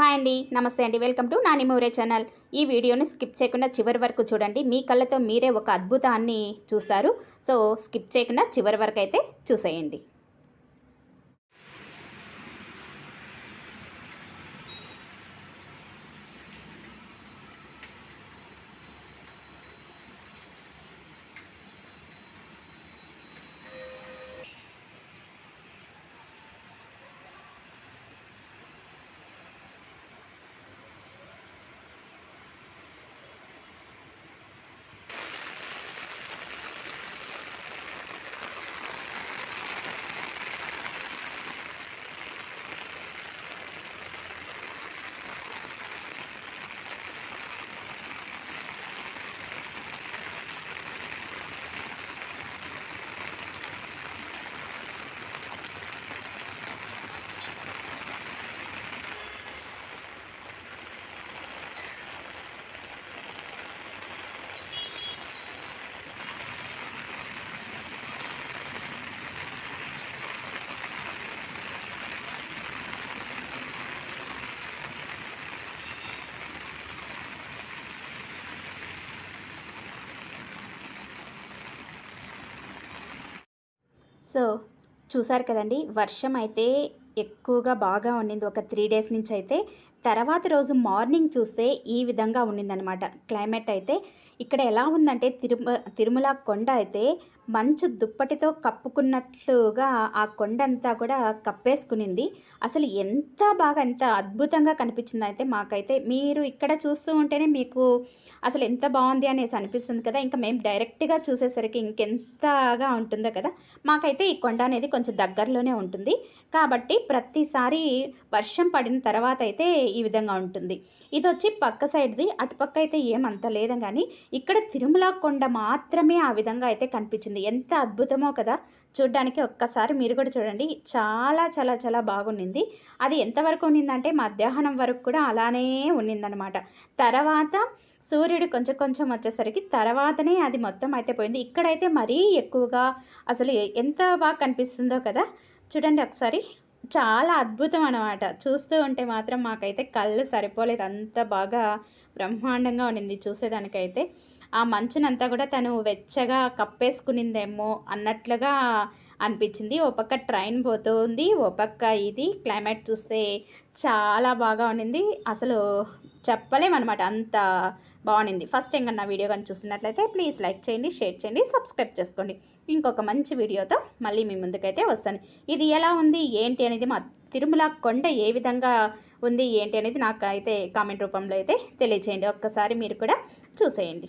Hi అండి నమస్తే అండి. వెల్కమ్ టు నాని మూరే ఛానల్. ఈ వీడియోని స్కిప్ చేయకుండా చివరి వరకు చూడండి. మీ కళ్ళతో మీరే ఒక అద్భుతాన్ని చూస్తారు. సో స్కిప్ చేయకుండా చివరి వరకు అయితే చూసేయండి. సో చూసారు కదండి వర్షం అయితే ఎక్కువగా బాగా ఉండింది. ఒక త్రీ డేస్ నుంచి అయితే తర్వాత రోజు మార్నింగ్ చూస్తే ఈ విధంగా ఉండిందనమాట క్లైమేట్ అయితే ఇక్కడ ఎలా ఉందంటే తిరుమ తిరుమల కొండ అయితే మంచు దుప్పటితో కప్పుకున్నట్లుగా ఆ కొండ అంతా కూడా కప్పేసుకునింది. అసలు ఎంత బాగా ఎంత అద్భుతంగా కనిపించింది అయితే మాకైతే మీరు ఇక్కడ చూస్తూ ఉంటేనే మీకు అసలు ఎంత బాగుంది అనేసి అనిపిస్తుంది కదా. ఇంకా మేము డైరెక్ట్గా చూసేసరికి ఇంకెంతగా ఉంటుందో కదా. మాకైతే ఈ కొండ అనేది కొంచెం దగ్గరలోనే ఉంటుంది. కాబట్టి ప్రతిసారి వర్షం పడిన తర్వాత అయితే ఈ విధంగా ఉంటుంది. ఇది వచ్చి పక్క సైడ్ది అటుపక్క అయితే ఏమంత లేదు కానీ ఇక్కడ తిరుమల కొండ మాత్రమే ఆ విధంగా అయితే కనిపించింది. ఎంత అద్భుతమో కదా! చూడ్డానికి ఒక్కసారి మీరు కూడా చూడండి. చాలా చాలా చాలా బాగుండింది. అది ఎంతవరకు ఉన్నిందంటే మధ్యాహ్నం వరకు కూడా అలానే ఉన్నిందనమాట. తర్వాత సూర్యుడు కొంచెం కొంచెం వచ్చేసరికి తర్వాతనే అది మొత్తం అయితే పోయింది. ఇక్కడైతే మరీ ఎక్కువగా అసలు ఎంత బాగా కనిపిస్తుందో కదా! చూడండి ఒకసారి. చాలా అద్భుతం అనమాట చూస్తూ ఉంటే మాత్రం మాకైతే కళ్ళు సరిపోలేదు. అంత బాగా బ్రహ్మాండంగా ఉండింది చూసేదానికైతే. ఆ మంచునంతా కూడా తను వెచ్చగా కప్పేసుకునిందేమో అన్నట్లుగా అనిపించింది. ఓ పక్క ట్రైన్ పోతుంది ఓ పక్క ఇది క్లైమేట్ చూస్తే చాలా బాగా ఉండింది. అసలు చెప్పలేమన్నమాట. అంత బాగుండింది. ఫస్ట్ టైం నా వీడియో కానీ చూస్తున్నట్లయితే ప్లీజ్ లైక్ చేయండి షేర్ చేయండి సబ్స్క్రైబ్ చేసుకోండి. ఇంకొక మంచి వీడియోతో మళ్ళీ మీ ముందుకైతే వస్తాను. ఇది ఎలా ఉంది? ఏంటి అనేది మా తిరుమల కొండ ఏ విధంగా ఉంది? ఏంటి అనేది నాకు అయితే కామెంట్ రూపంలో అయితే తెలియచేయండి ఒక్కసారి మీరు కూడా చూసేయండి.